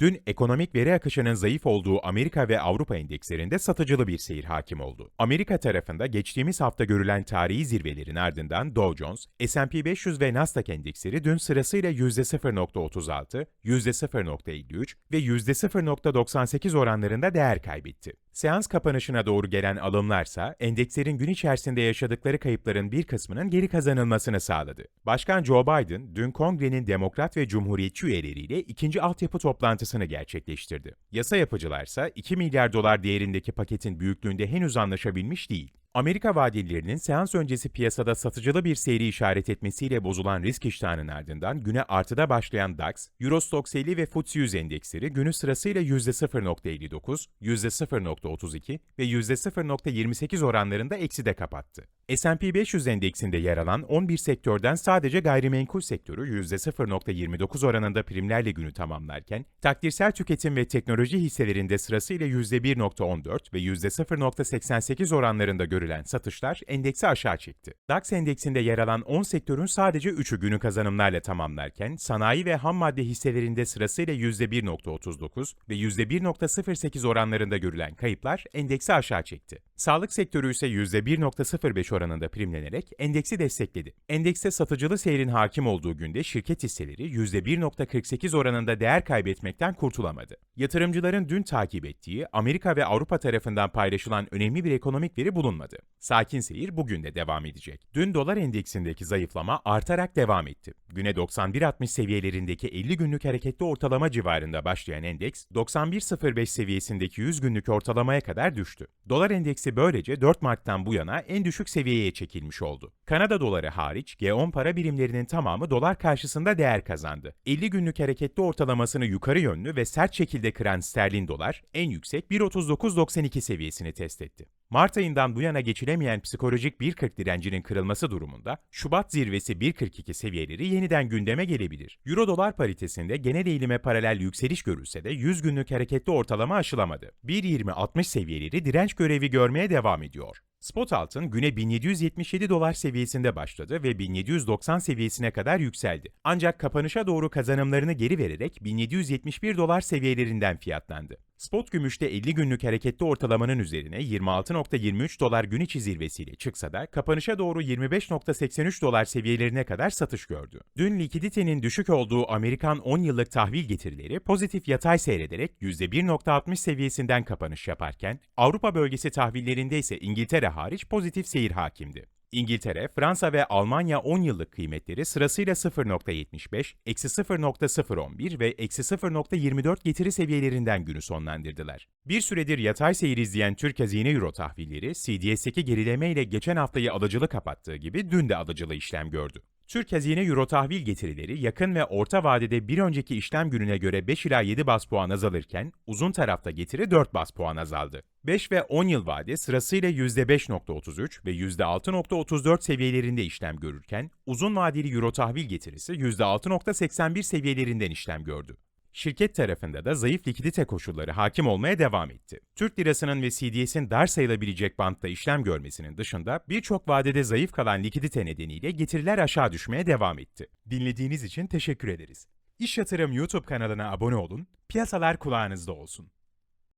Dün ekonomik veri akışının zayıf olduğu Amerika ve Avrupa endekslerinde satıcılı bir seyir hakim oldu. Amerika tarafında geçtiğimiz hafta görülen tarihi zirvelerin ardından Dow Jones, S&P 500 ve Nasdaq endeksleri dün sırasıyla %0.36, %0.53 ve %0.98 oranlarında değer kaybetti. Seans kapanışına doğru gelen alımlarsa endekslerin gün içerisinde yaşadıkları kayıpların bir kısmının geri kazanılmasını sağladı. Başkan Joe Biden dün kongrenin demokrat ve cumhuriyetçi üyeleriyle ikinci altyapı toplantısını gerçekleştirdi. Yasa yapıcılarsa 2 milyar dolar değerindeki paketin büyüklüğünde henüz anlaşabilmiş değil. Amerika vadelilerinin seans öncesi piyasada satıcılı bir seyri işaret etmesiyle bozulan risk iştahının ardından güne artıda başlayan DAX, Eurostoxx 50 ve FTSE 100 endeksleri günü sırasıyla %0.59, %0.32 ve %0.28 oranlarında ekside kapattı. S&P 500 endeksinde yer alan 11 sektörden sadece gayrimenkul sektörü %0.29 oranında primlerle günü tamamlarken, takdirsel tüketim ve teknoloji hisselerinde sırasıyla %1.14 ve %0.88 oranlarında görülen satışlar endeksi aşağı çekti. DAX endeksinde yer alan 10 sektörün sadece 3'ü günü kazanımlarla tamamlarken, sanayi ve ham madde hisselerinde sırasıyla %1.39 ve %1.08 oranlarında görülen kayıplar endeksi aşağı çekti. Sağlık sektörü ise %1.05 oranında primlenerek endeksi destekledi. Endekste satıcılı seyrin hakim olduğu günde şirket hisseleri %1.48 oranında değer kaybetmekten kurtulamadı. Yatırımcıların dün takip ettiği Amerika ve Avrupa tarafından paylaşılan önemli bir ekonomik veri bulunmadı. Sakin seyir bugün de devam edecek. Dün dolar endeksindeki zayıflama artarak devam etti. Güne 91.60 seviyelerindeki 50 günlük hareketli ortalama civarında başlayan endeks 91.05 seviyesindeki 100 günlük ortalamaya kadar düştü. Dolar endeksi böylece 4 Mart'tan bu yana en düşük seviyeye çekilmiş oldu. Kanada doları hariç G10 para birimlerinin tamamı dolar karşısında değer kazandı. 50 günlük hareketli ortalamasını yukarı yönlü ve sert şekilde kıran sterlin dolar en yüksek 1.3992 seviyesini test etti. Mart ayından bu yana geçilemeyen psikolojik 1.40 direncinin kırılması durumunda Şubat zirvesi 1.42 seviyeleri yeniden gündeme gelebilir. Euro dolar paritesinde genel eğilime paralel yükseliş görülse de 100 günlük hareketli ortalama aşılamadı. 1.20-60 seviyeleri direnç görevi görmeye devam ediyor. Spot altın güne 1777 dolar seviyesinde başladı ve 1790 seviyesine kadar yükseldi. Ancak kapanışa doğru kazanımlarını geri vererek 1771 dolar seviyelerinden fiyatlandı. Spot gümüşte 50 günlük hareketli ortalamanın üzerine 26.23 dolar gün içi zirvesiyle çıksa da kapanışa doğru 25.83 dolar seviyelerine kadar satış gördü. Dün likiditenin düşük olduğu Amerikan 10 yıllık tahvil getirileri pozitif yatay seyrederek %1.60 seviyesinden kapanış yaparken Avrupa bölgesi tahvillerinde ise İngiltere hariç pozitif seyir hakimdi. İngiltere, Fransa ve Almanya 10 yıllık kıymetleri sırasıyla 0.75, eksi 0.011 ve eksi 0.24 getiri seviyelerinden günü sonlandırdılar. Bir süredir yatay seyir izleyen Türk Hazine Euro tahvilleri, CDS'deki gerileme ile geçen haftayı alıcılı kapattığı gibi dün de alıcılı işlem gördü. Türk Hazine Euro tahvil getirileri yakın ve orta vadede bir önceki işlem gününe göre 5 ila 7 bas puan azalırken uzun tarafta getiri 4 bas puan azaldı. 5 ve 10 yıl vade sırasıyla %5.33 ve %6.34 seviyelerinde işlem görürken uzun vadeli Euro tahvil getirisi %6.81 seviyelerinden işlem gördü. Şirket tarafında da zayıf likidite koşulları hakim olmaya devam etti. Türk lirasının ve CDS'in dar sayılabilecek bantta işlem görmesinin dışında birçok vadede zayıf kalan likidite nedeniyle getiriler aşağı düşmeye devam etti. Dinlediğiniz için teşekkür ederiz. İş Yatırım YouTube kanalına abone olun, piyasalar kulağınızda olsun.